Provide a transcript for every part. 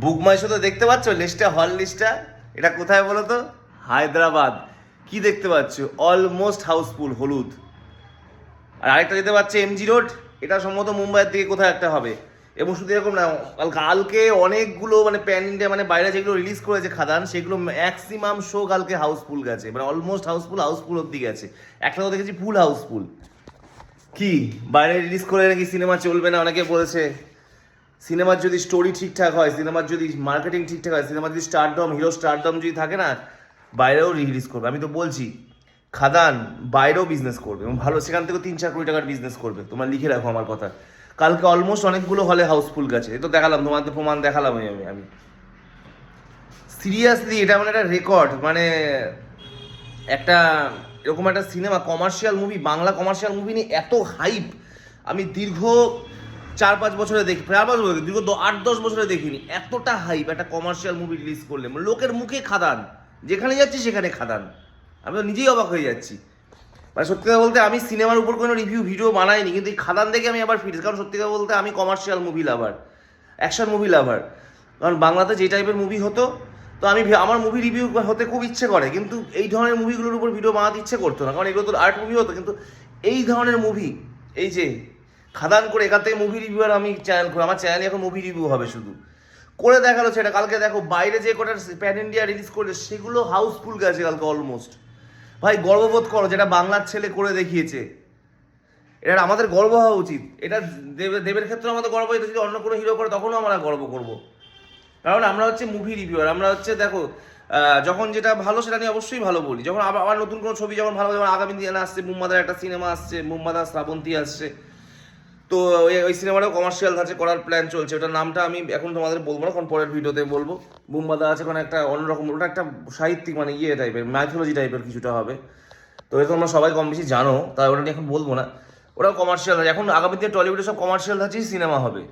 বুক মাই শোতে দেখতে পাচ্ছ? লিস্টটা হল লিস্টটা এটা কোথায় বলো তো? হায়দ্রাবাদ। কি দেখতে পাচ্ছ? অলমোস্ট হাউসফুল হলুদ। আর আরেকটা যেতে পারছে এমজি রোড এটা সম্ভবত মুম্বাইয়ের দিকে কোথায় একটা হবে। এবং শুধু এরকম না, কাল- কালকে অনেকগুলো মানে প্যান ইন্ডিয়া মানে বাইরে যেগুলো রিলিজ করেছে খাদান, সেগুলো ম্যাক্সিমাম শো কালকে হাউসফুল গেছে। মানে অলমোস্ট হাউসফুল হাউসফুল অব্দি গেছে। একটা তো দেখেছি ফুল হাউসফুল কি? বাইরে রিলিজ করে নাকি সিনেমা চলবে না? অনেকে বলেছে। সিনেমার যদি স্টোরি ঠিকঠাক হয়, সিনেমার যদি মার্কেটিং ঠিকঠাক হয়, সিনেমার যদি স্টারডম হিরো স্টারডম যদি থাকে না, বাইরেও রিলিজ করবে। আমি তো বলছি, খাদান বাইরেও বিজনেস করবে এবং ভালো, সেখান থেকেও তিন চার কোটি টাকার বিজনেস করবে। তোমরা লিখে রাখো আমার কথা। কালকে অলমোস্ট অনেকগুলো হলে হাউসফুল গেছে। এই তো দেখালাম, তোমাদের প্রমাণ দেখালাম আমি আমি। সিরিয়াসলি এটা মানে একটা রেকর্ড মানে একটা এরকম একটা cinema commercial movie Bangla commercial movie নিয়ে এত হাইপ আমি দীর্ঘ চার পাঁচ বছরে দেখি চার পাঁচ বছর, দীর্ঘ আট দশ বছরে দেখিনি। এতটা হাইপ একটা কমার্শিয়াল মুভি রিলিজ করলে। লোকের মুখে খাদান। যেখানে যাচ্ছি, সেখানে খাদান। আমি তো নিজেই অবাক হয়ে যাচ্ছি। মানে সত্যি কথা বলতে, আমি সিনেমার উপর কোনো রিভিউ ভিডিও বানাইনি, কিন্তু এই খাদান দেখে আমি আবার ফিরেছি কারণ সত্যি কথা বলতে, আমি commercial movie lover action movie lover কারণ বাংলাতে যে টাইপের মুভি হতো, তো আমি আমার মুভি রিভিউ হতে খুব ইচ্ছে করে, কিন্তু এই ধরনের মুভিগুলোর উপর ভিডিও বানাতে ইচ্ছে করতো না। কারণ এগুলো তো আর্ট মুভি হতো, কিন্তু এই ধরনের মুভি এই যে খাদান করে এখান থেকে মুভি রিভিউ আর আমি চ্যানেল করি আমার চ্যানেলে এখন মুভি রিভিউ হবে শুধু। করে দেখাল সেটা। কালকে দেখো, বাইরে যে কটা প্যান ইন্ডিয়া রিলিজ করলে সেগুলো হাউসফুল গেছে কালকে অলমোস্ট ভাই, গর্ববোধ করো, যেটা বাংলার ছেলে করে দেখিয়েছে। এটা আমাদের গর্ব হওয়া উচিত। এটা দেব- দেবের ক্ষেত্রে আমাদের গর্ব যদি অন্য কোনো হিরো করে, তখনও আমরা গর্ব করব। কারণ আমরা হচ্ছে মুভি রিভিউয়ার আমরা হচ্ছে দেখো যখন যেটা ভালো সেটা নিয়ে অবশ্যই ভালো বলি। যখন আবার নতুন কোনো ছবি যখন ভালো যেমন আগামী দিনে আসছে, মুম্বাদার একটা সিনেমা আসছে, মুম্বাদা শ্রাবন্তী আসছে তো ওই সিনেমাটাও কমার্শিয়াল ধাঁচে করার প্ল্যান চলছে। ওটার নামটা আমি এখন তোমাদের বলব না, কারণ পরের ভিডিওতে বলব। বুম্বাদা আছে কোনো একটা অন্যরকম, ওটা একটা সাহিত্যিক মানে ইয়ে টাইপের ম্যাথোলজি টাইপের কিছুটা হবে। তো এটা তোমরা সবাই কম বেশি জানো, তাই ওটা নিয়ে এখন বলব না। ওটাও কমার্শিয়াল এখন আগামী দিনে টলিউডে সব কমার্শিয়াল ধাঁচেই সিনেমা হবে।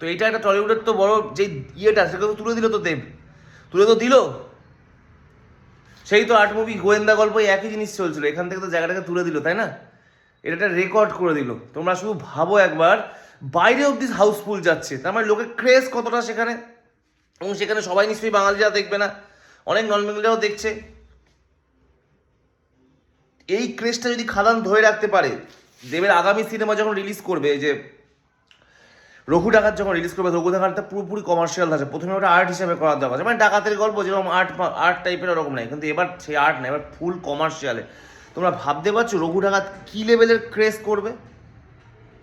তো এটা একটা টলিউডের তো বড় যে ইয়েটা সেটা তো তুলে দিল তো দেব। তুলে তো দিল। সেই তো আর্ট মুভি গোয়েন্দা গল্প একই জিনিস চলছিল। এখান থেকে তো জায়গাটাকে তুলে দিল, তাই না? এটা রেকর্ড করে দিল। তোমরা শুধু ভাবো একবার, বাইরে অব দিস হাউসফুল যাচ্ছে। তার মানে লোকের ক্রেজ কতটা সেখানে? এবং সেখানে সবাই নিশ্চয়ই বাঙালিরা দেখবে না, অনেক নন বেঙ্গলিরাও দেখছে। এই ক্রেজটা যদি খাদান ধরে রাখতে পারে, দেবের আগামী সিনেমা যখন রিলিজ করবে যে রঘু ডাকাত যখন রিলিজ করবে, রঘু ডাকাতটা পুরোপুরি কমার্শিয়াল আছে প্রথমে ওটা আর্ট হিসেবে করার দরকার মানে ডাকাতের গল্প, যেরকম আর্ট আর্ট টাইপের ওরকম নাই। কিন্তু এবার সেই আর্ট না, এবার ফুল কমার্শিয়ালে তোমরা ভাবতে পারছ রঘু কী লেভেলের ক্রেস করবে?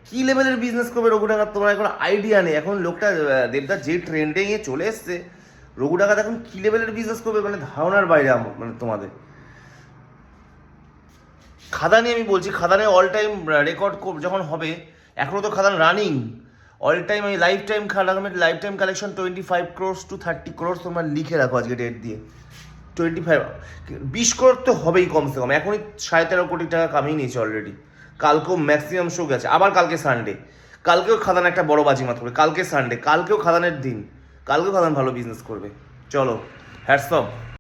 কী লেভেলের বিজনেস করবে রঘু তোমার এখন আইডিয়া নেই। এখন লোকটা আহ, দেবদার যে ট্রেন্ডে নিয়ে চলে এসছে রঘু ডাকাত এখন কী লেভেলের বিজনেস করবে? মানে ধারণার বাইরে মানে তোমাদের। খাদানি আমি বলছি খাদানে অল টাইম রেকর্ড যখন হবে এখনও তো খাদান রানিং অল টাইম আমি life time খাদামের life time collection twenty five crores to thirty crores তোমরা লিখে রাখো আজকে ডেট দিয়ে। টোয়েন্টি ফাইভ বিশ করোড় তো হবেই কমসে কম। এখনই সাড়ে তেরো কোটি টাকা কামিয়ে নিয়েছে অলরেডি কালকেও ম্যাক্সিমাম শো গেছে। আবার কালকে সানডে কালকেও খাদান একটা বড় বাজি মাত করবে। কালকে সানডে কালকেও খাদানের দিন। কালকেও খাদান ভালো বিজনেস করবে। চলো হ্যাটসঅপ